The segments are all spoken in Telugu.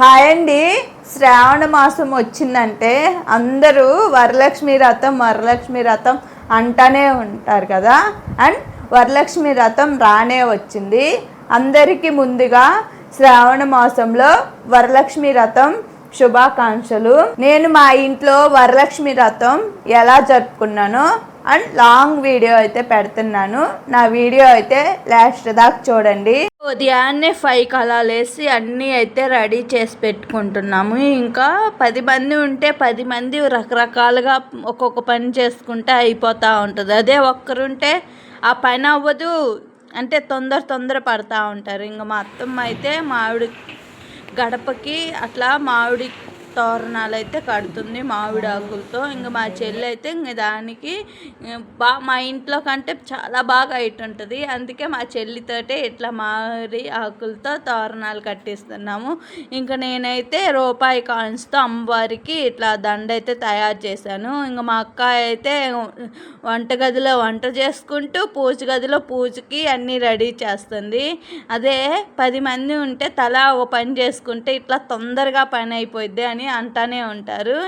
హాయ్ అండి. శ్రావణ మాసం వచ్చిందంటే అందరూ వరలక్ష్మి రథం వరలక్ష్మి రథం అంటానే ఉంటారు కదా. అండ్ వరలక్ష్మి రథం రానే వచ్చింది. అందరికీ ముందుగా శ్రావణ మాసంలో వరలక్ష్మి రథం శుభాకాంక్షలు. నేను మా ఇంట్లో వరలక్ష్మి రథం ఎలా జరుపుకున్నానో అండ్ లాంగ్ వీడియో అయితే పెడుతున్నాను. నా వీడియో అయితే లాస్ట్ దాకా చూడండి. ఉదయాన్నే ఫైవ్ కలాలేసి అన్నీ అయితే రెడీ చేసి పెట్టుకుంటున్నాము. ఇంకా పది మంది ఉంటే పది మంది రకరకాలుగా ఒక్కొక్క పని చేసుకుంటే అయిపోతూ ఉంటుంది. అదే ఒక్కరుంటే ఆ పని అవ్వదు. అంటే తొందర తొందర పడతా ఉంటారు. ఇంకా మా అత్తమ్మ అయితే మామిడి గడపకి అట్లా మామిడి తోరణాలు అయితే కడుతుంది మామిడి ఆకులతో ఇంకా మా చెల్లి అయితే ఇంక దానికి బా మా ఇంట్లో కంటే చాలా బాగా హైట్ ఉంటుంది. అందుకే మా చెల్లితోటే ఇట్లా మామిడి ఆకులతో తోరణాలు కట్టిస్తున్నాము. ఇంకా నేనైతే రూపాయి కాయిన్స్తో అమ్మవారికి ఇట్లా దండ అయితే తయారు చేశాను. ఇంకా మా అక్క అయితే వంటగదిలో వంట చేసుకుంటూ పూజ గదిలో పూజకి అన్నీ రెడీ చేస్తుంది. అదే పది మంది ఉంటే తలా ఒక పని చేసుకుంటే ఇట్లా తొందరగా పని అయిపోద్ది అని అంటానే ఉంటారు.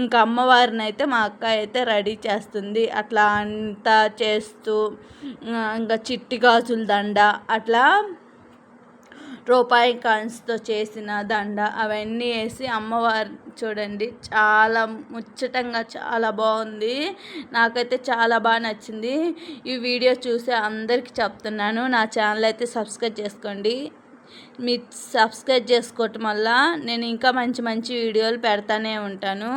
ఇంకా అమ్మవారిని అయితే మా అక్క అయితే రెడీ చేస్తుంది. అట్లా అంతా చేస్తూ ఇంకా చిట్టి గాజుల దండ అట్లా రూపాయి కాయిన్స్తో చేసిన దండ అవన్నీ వేసి అమ్మవారు చూడండి చాలా ముచ్చటంగా చాలా బాగుంది. నాకైతే చాలా బాగా నచ్చింది. ఈ వీడియో చూసి అందరికీ చెప్తున్నాను. నా ఛానల్ అయితే సబ్స్క్రైబ్ చేసుకోండి. మీ సబ్స్క్రైబ్ చేసుకోవటం వల్ల నేను ఇంకా మంచి మంచి వీడియోలు పెడతానే ఉంటాను.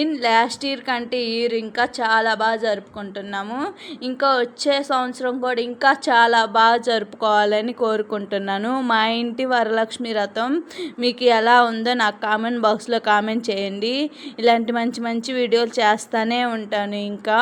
ఇన్ లాస్ట్ ఇయర్ కంటే ఇయర్ ఇంకా చాలా బాగా జరుపుకుంటున్నాము. ఇంకా వచ్చే సంవత్సరం కూడా ఇంకా చాలా బాగా జరుపుకోవాలని కోరుకుంటున్నాను. మా ఇంటి వరలక్ష్మి రథం మీకు ఎలా ఉందో నాకు కామెంట్ బాక్స్లో కామెంట్ చేయండి. ఇలాంటి మంచి మంచి వీడియోలు చేస్తానే ఉంటాను ఇంకా.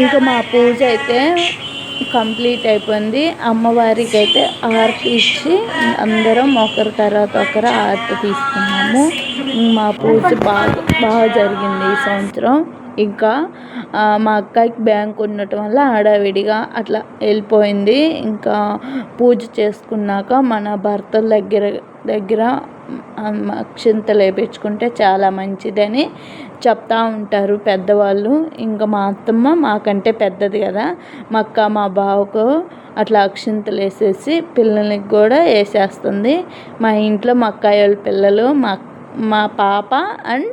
ఇంకా మా పూజ అయితే కంప్లీట్ అయిపోయింది. అమ్మవారికి అయితే ఆరతి ఇచ్చి అందరం ఒకరి తర్వాత ఒకరు ఆరతి తీసుకున్నాము. మా పూజ బాగా బాగా జరిగింది ఈ సంవత్సరం. ఇంకా మా అక్కకి బ్యాంక్ ఉండటం వల్ల ఆడావిడిగా అట్లా వెళ్ళిపోయింది. ఇంకా పూజ చేసుకున్నాక మన భర్తల దగ్గర దగ్గర అక్షింతలు వేయించుకుంటే చాలా మంచిదని చెప్తా ఉంటారు పెద్దవాళ్ళు. ఇంకా మా అత్తమ్మ మాకంటే పెద్దది కదా. మా అక్క మా బావకు అట్లా అక్షింతలు వేసేసి పిల్లలకి కూడా వేసేస్తుంది. మా ఇంట్లో మా అక్కయ్య వాళ్ళ పిల్లలు మా మా పాప అండ్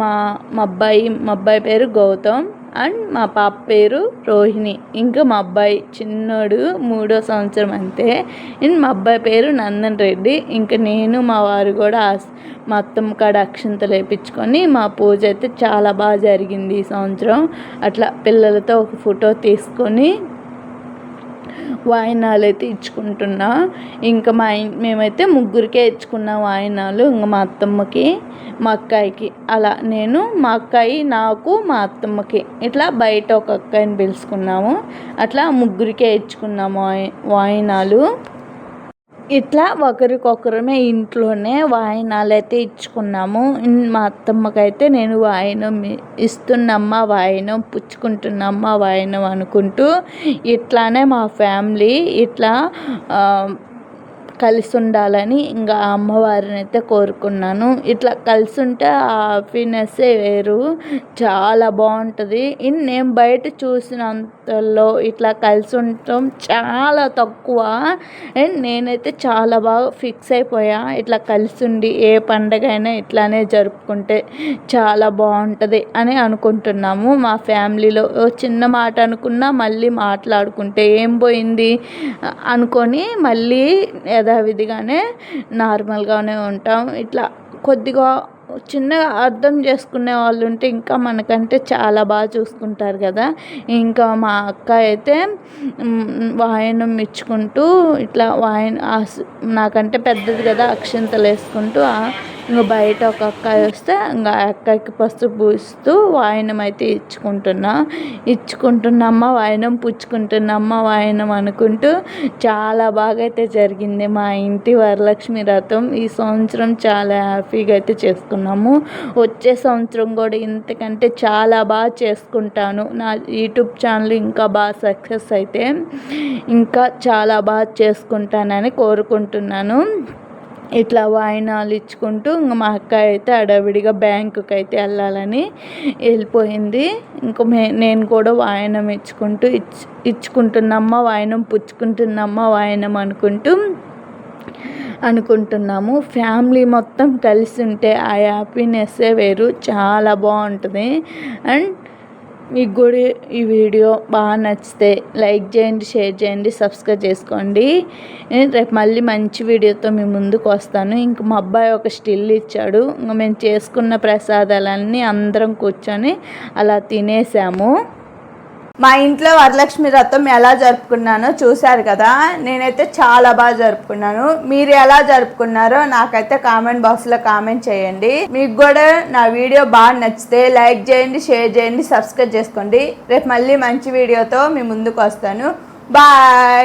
మా మా అబ్బాయి మా అబ్బాయి పేరు గౌతమ్. అండ్ మా పాప పేరు రోహిణి. ఇంకా మా అబ్బాయి చిన్నోడు మూడో సంవత్సరం అంతే. అండ్ మా అబ్బాయి పేరు నందన్ రెడ్డి. ఇంకా నేను మా వారు కూడా మా అత్తమ్మ కాడ అక్షంత వేయించుకొని మా పూజ అయితే చాలా బాగా జరిగింది ఈ సంవత్సరం. అట్లా పిల్లలతో ఒక ఫోటో తీసుకొని వాయినాలు అయితే ఇచ్చుకుంటున్నా. ఇంకా మా మేమైతే ముగ్గురికే ఇచ్చుకున్న వాయినాలు ఇంకా మా అత్తమ్మకి మా అక్కాయికి. అలా నేను మా అక్కాయి నాకు మా అత్తమ్మకి. ఇట్లా బయట ఒక అక్కాయిని పిలుచుకున్నాము. అట్లా ముగ్గురికే ఇచ్చుకున్నాము వాయి- వాయినాలు. ఇట్లా ఒకరికొకరమే ఇంట్లోనే వాయినాలు అయితే ఇచ్చుకున్నాము మా అత్తమ్మకైతే నేను వాయినం ఇ- ఇస్తున్నమ్మ వాయినం పుచ్చుకుంటున్నమ్మ వాయినం అనుకుంటూ ఇట్లానే మా ఫ్యామిలీ ఇట్లా కలిసి ఉండాలని ఇంకా అమ్మవారిని అయితే కోరుకున్నాను. ఇట్లా కలిసి ఉంటే ఆ హ్యాపీనెస్సే వేరు. చాలా బాగుంటుంది. ఇన్ నేను బయట చూసినంతలో ఇట్లా కలిసి ఉండటం చాలా తక్కువ. అండ్ నేనైతే చాలా బాగా ఫిక్స్ అయిపోయా. ఇట్లా కలిసి ఉండి ఏ పండగ అయినా ఇట్లానే జరుపుకుంటే చాలా బాగుంటుంది అని అనుకుంటున్నాము. మా ఫ్యామిలీలో చిన్న మాట అనుకున్నా మళ్ళీ మాట్లాడుకుంటే ఏం పోయింది అనుకొని మళ్ళీ యథావిధిగానే నార్మల్గానే ఉంటాం. ఇట్లా కొద్దిగా చిన్నగా అర్థం చేసుకునే వాళ్ళు ఉంటే ఇంకా మనకంటే చాలా బాగా చూసుకుంటారు కదా. ఇంకా మా అక్క అయితే వాయనం ఇచ్చుకుంటూ ఇట్లా వాయన నాకంటే పెద్దది కదా అక్షింతలు వేసుకుంటూ ఇంకా బయట ఒక అక్కాయి వస్తే ఇంకా ఆ అక్కకి పసుపు పూస్తూ వాయనం అయితే ఇచ్చుకుంటున్నా. ఇచ్చుకుంటున్నమ్మ వాయనం పుచ్చుకుంటున్నమ్మ వాయనం అనుకుంటూ చాలా బాగా అయితే జరిగింది. మా ఇంటి వరలక్ష్మి రథం ఈ సంవత్సరం చాలా హ్యాపీగా అయితే చేసుకున్నాము. వచ్చే సంవత్సరం కూడా ఇంతకంటే చాలా బాగా చేసుకుంటాను. నా యూట్యూబ్ ఛానల్ ఇంకా బాగా సక్సెస్ అయితే ఇంకా చాలా బాగా చేసుకుంటానని కోరుకుంటున్నాను. ఇట్లా వాయినాలు ఇచ్చుకుంటూ ఇంక మా అక్క అయితే అడవిడిగా బ్యాంకుకి అయితే వెళ్ళాలని వెళ్ళిపోయింది. ఇంక మే నేను కూడా వాయనం ఇచ్చుకుంటూ ఇచ్ ఇచ్చుకుంటున్నమ్మ వాయనం పుచ్చుకుంటున్నమ్మ వాయనం అనుకుంటూ అనుకుంటున్నాము. ఫ్యామిలీ మొత్తం కలిసి ఉంటే ఆ హ్యాపీనెస్సే వేరు చాలా బాగుంటుంది. అండ్ మీకు కూడా ఈ వీడియో బాగా నచ్చితే లైక్ చేయండి షేర్ చేయండి సబ్స్క్రైబ్ చేసుకోండి. రేపు మళ్ళీ మంచి వీడియోతో మీ ముందుకు వస్తాను. ఇంక మా అబ్బాయి ఒక స్టిల్ ఇచ్చాడు. ఇంక మేము చేసుకున్న ప్రసాదాలన్నీ అందరం కూర్చొని అలా తినేసాము. మా ఇంట్లో వరలక్ష్మి వ్రతం ఎలా జరుపుకున్నానో చూశారు కదా. నేనైతే చాలా బాగా జరుపుకున్నాను. మీరు ఎలా జరుపుకున్నారో నాకైతే కామెంట్ బాక్స్లో కామెంట్ చేయండి. మీకు కూడా నా వీడియో బాగా నచ్చితే లైక్ చేయండి షేర్ చేయండి సబ్స్క్రైబ్ చేసుకోండి. రేపు మళ్ళీ మంచి వీడియోతో మీ ముందుకు వస్తాను. బాయ్!